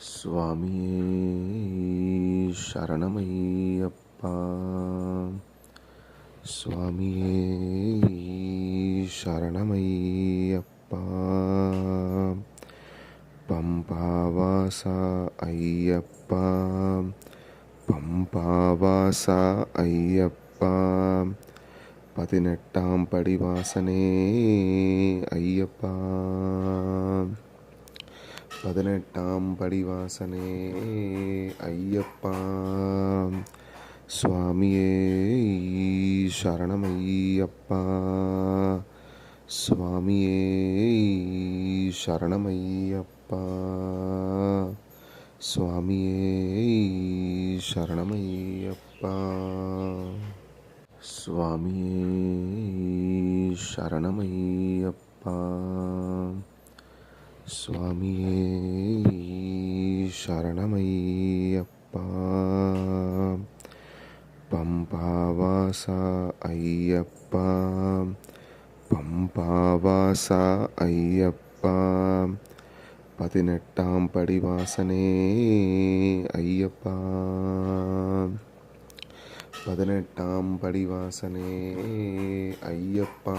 சுவாமியே சரணமையப்பா சுவாமியே சரணமையப்பா பம்பாவாசா ஐயப்பா பம்பாவாசா ஐயப்பா பதினெட்டாம் படிவாசனே ஐயப்பா பதினெட்டாம் படிவாசனே ஐயப்பா. சுவாமியே சரணம் ஐயப்பா சுவாமியே சரணம் ஐயப்பா சுவாமியே சரணம் ஐயப்பா சுவாமியே சரணமையப்பா. சுவாமியே சரணமையப்பா. பம்பாவாசா ஐயப்பா. பம்பாவாசா ஐயப்பா. பதினெட்டாம் படிவாசனே ஐயப்பா. பதினெட்டாம் படிவாசனே ஐயப்பா.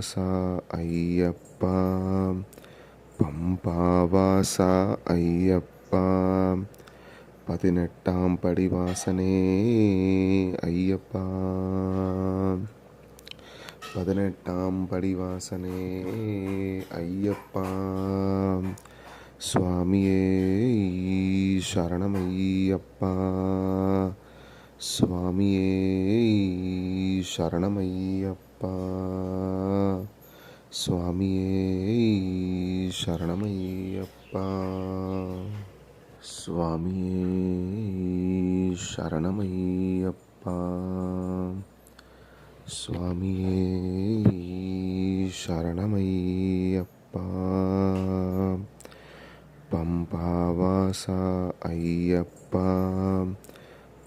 பம்பாவாசா ஐயப்பா. பம்பாவாசா ஐயப்பா. பதினெட்டாம் படி வாசனே ஐயப்பா. பதினெட்டாம் படி வாசனே ஐயப்பா. சுவாமியே சரணம் ஐயப்பா சுவாமியே சரணமையப்பா. சுவாமியே சரணமையப்பா. சுவாமியே சரணமையப்பா. சுவாமியே சரணமையப்பா. பம்பாவாசா ஐயப்பா.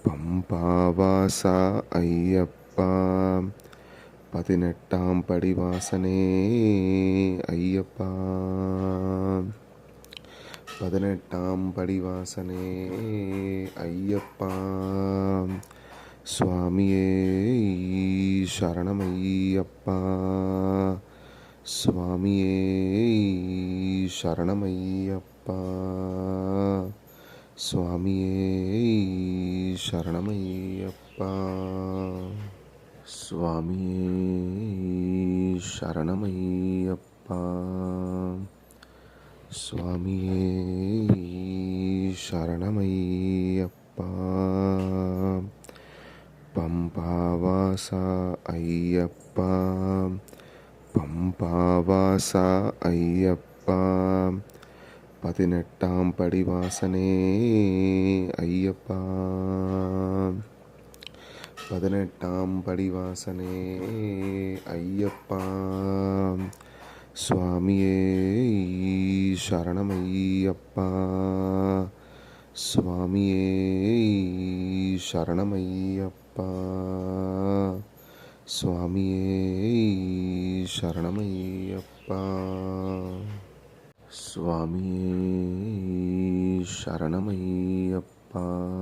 பம்பாவாசா ஐயப்பா. பதினெட்டாம் படி வாசனே ஐயப்பா. பதினெட்டாம் படி வாசனே ஐயப்பா. சுவாமியே சரணமையப்பா. சுவாமியே சரணமையப்பா. சுவாமியே சரணமையப்பா. சுவாமியே சரணமையப்பா சுவாமியே சரணமையப்பா பம்பாவாசா ஐயப்பா பம்பாவாசா ஐயப்பா பதினெட்டாம் படிவாசனே ஐயப்பா பதினெட்டாம் படிவாசனே ஐயப்பா. சுவாமியே சரணமையப்பா. சுவாமியே சரணமையப்பா. சுவாமியே சரணமையப்பா. சுவாமியே சரணமையப்பா.